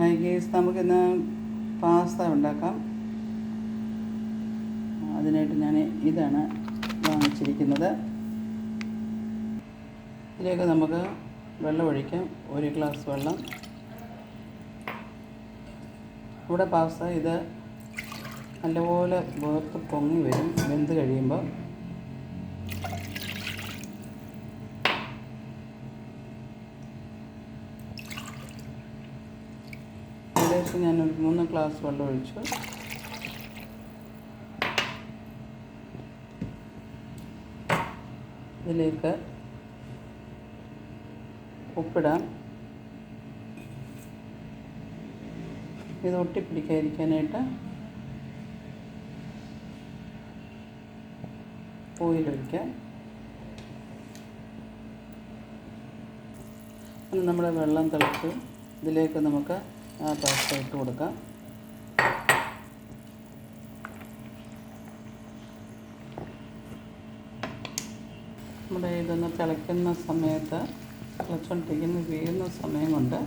Guys നമുക്കിന്ന് pasta ഉണ്ടാക്കാം. അതിനായിട്ട് ഞാൻ ഇതാണ് വാങ്ങിച്ചിരിക്കുന്നത്. ഇതിലേക്ക് നമുക്ക് വെള്ളം ഒഴിക്കാം. ഒരു ഗ്ലാസ് വെള്ളം. ഇവിടെ പാസ്ത ഇത് നല്ലപോലെ വേർത്ത് പൊങ്ങി വരും. വെന്ത് കഴിയുമ്പോൾ ഏകദേശം ഒരു മൂന്ന് ഗ്ലാസ് വെള്ളം ഒഴിച്ചു ഇതിലേക്ക് ഉപ്പിടാം. ഇത് ഒട്ടിപ്പിടിക്കാതിരിക്കാനായിട്ട് ഇനി നമ്മുടെ വെള്ളം തിളച്ച് ഇതിലേക്ക് നമുക്ക് ആ പാസ്ത ഇട്ട് കൊടുക്കാം. നമ്മുടെ ഇതൊന്ന് തിളയ്ക്കുന്ന സമയത്ത് തിളച്ചുകൊണ്ടിരിക്കുന്ന വീഴുന്ന സമയം കൊണ്ട്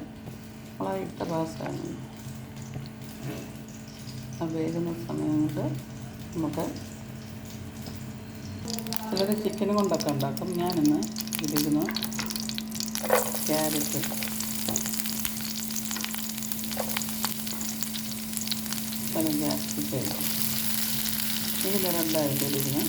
നമ്മൾ ഇട്ട പാസ്തയാണ് ആ വേകുന്ന സമയം കൊണ്ട് നമുക്ക് ചിലർ ചിക്കൻ കൊണ്ടൊക്കെ ഉണ്ടാക്കും. ഞാനിന്ന് ഇതിരുന്ന് ക്യാരറ്റ് ಕಡೆಗೆ ಇಟ್ಟಿದ್ದೆ ಇದು ಬರೋದಾಯಿತು ಇದನ್ನು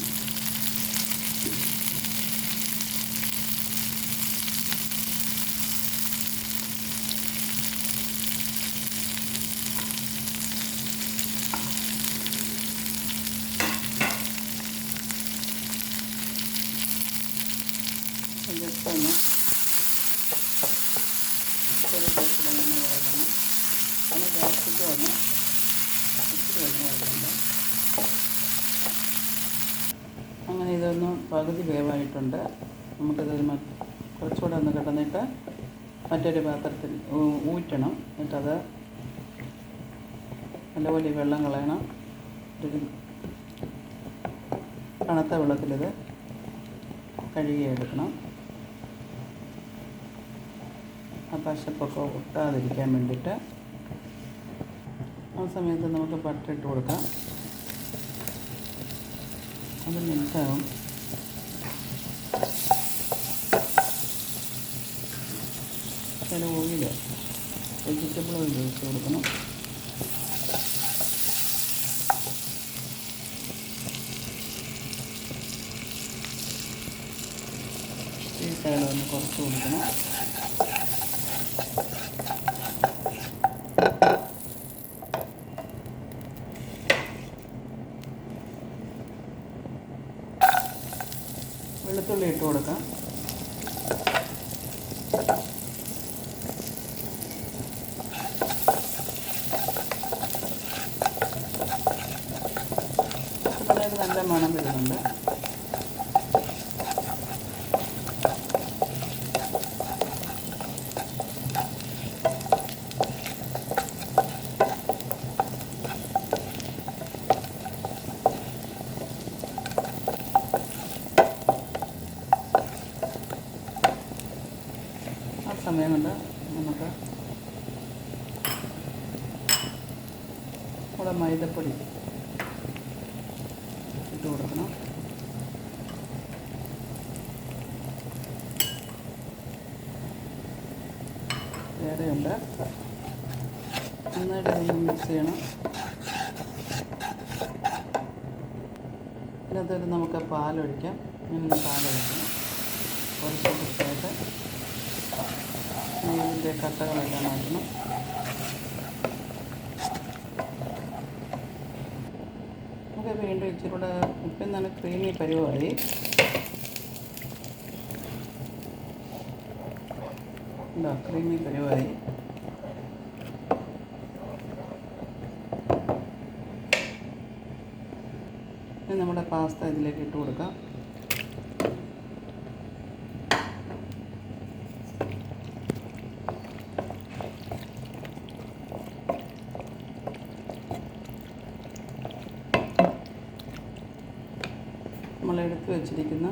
just so much. പകുതി വേവായിട്ടുണ്ട്. നമുക്കത് കുറച്ചുകൂടെ ഒന്ന് കിടന്നിട്ട് മറ്റൊരു പാത്രത്തിൽ ഊറ്റണം. എന്നിട്ടത് നല്ലപോലെ വെള്ളം കളയണം. തണുത്ത വെള്ളത്തിലിത് കഴുകിയെടുക്കണം ആ പശപ്പൊക്കെ ഒട്ടാതിരിക്കാൻ വേണ്ടിയിട്ട് ആ സമയത്ത് നമുക്ക് പട്ടിട്ട് കൊടുക്കാം. അത് മിനിറ്റാവും ഒഴിച്ച് കൊടുക്കണം. ഈ സൈഡ് ഒന്ന് കുറച്ച് കൊടുക്കണം. വെളുത്തുള്ളി ഇട്ട് കൊടുക്കാം നന്നായിട്ട് നല്ല മണം വരുന്നുണ്ട് ആ സമയം കൊണ്ട് നമുക്ക് നമ്മുടെ മൈദപ്പൊടി ഇട്ട് കൊടുക്കണം. വേറെയുണ്ട്. നന്നായിട്ട് ഒന്ന് മിക്സ് ചെയ്യണം. ഇതിനകത്തൊരു നമുക്ക് പാലൊഴിക്കാം. ഇങ്ങനെ പാലൊഴിക്കണം. കുറച്ച് കുറച്ചായിട്ട് ഇതിന്റെ കട്ടകളെല്ലാം മാറ്റണം നമുക്ക് വീണ്ടും ഇച്ചിരി കൂടെ ഉപ്പിൽ നല്ല ക്രീമി പരിവായി ഉണ്ടോ ക്രീമി പരിവായി നമ്മുടെ പാസ്ത ഇതിലേക്ക് ഇട്ട് കൊടുക്കാം നമ്മൾ എടുത്ത് വെച്ചിരിക്കുന്ന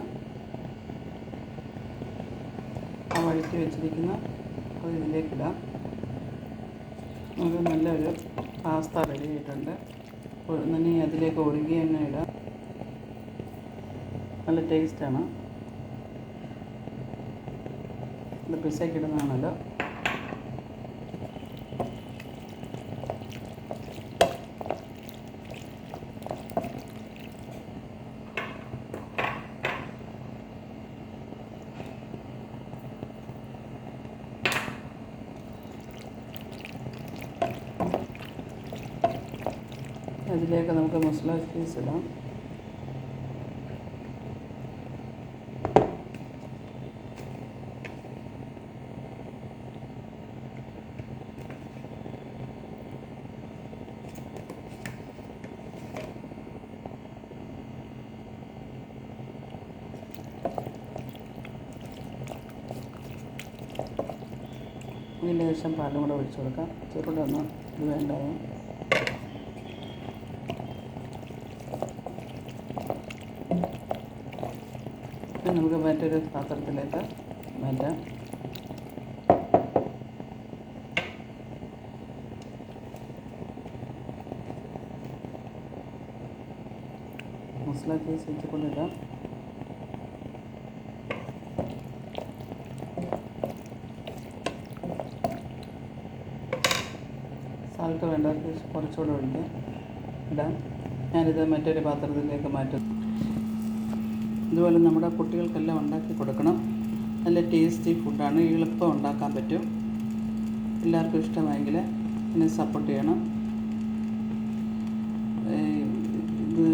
ആ വെച്ചിരിക്കുന്ന അത് ഇതിലേക്കിടാം നമുക്ക് നല്ലൊരു പാസ്ത റെഡി ആയിട്ടുണ്ട്. ഇനി അതിലേക്ക് ഒഴുകി തന്നെ ഇടാം. നല്ല ടേസ്റ്റാണ് ഇത് പിസയ്ക്ക് അതിലേക്ക് നമുക്ക് മസാല ചീസ് ഇടാം. ഇതിന് ശേഷം പാലും കൂടെ ഒഴിച്ചു കൊടുക്കാം. ചെറുകൂടെ ഒന്ന് ഇത് വേണ്ടായോ നമുക്ക് മറ്റൊരു പാത്രത്തിലേക്ക് മാറ്റാം. മസാല ചീസ് വെച്ചുകൊണ്ടിടാം സാൾട്ട് വേണ്ടവർക്ക് കുറച്ചുകൂടെ ഒഴിക്കാം ഇടാം. ഞാനിത് മറ്റൊരു പാത്രത്തിലേക്ക് മാറ്റും ഇതുപോലെ നമ്മുടെ കുട്ടികൾക്കെല്ലാം ഉണ്ടാക്കി കൊടുക്കണം. നല്ല ടേസ്റ്റി ഫുഡാണ് എളുപ്പം ഉണ്ടാക്കാൻ പറ്റും. എല്ലാവർക്കും ഇഷ്ടമായെങ്കിൽ എന്നെ സപ്പോർട്ട് ചെയ്യണം. ഇത്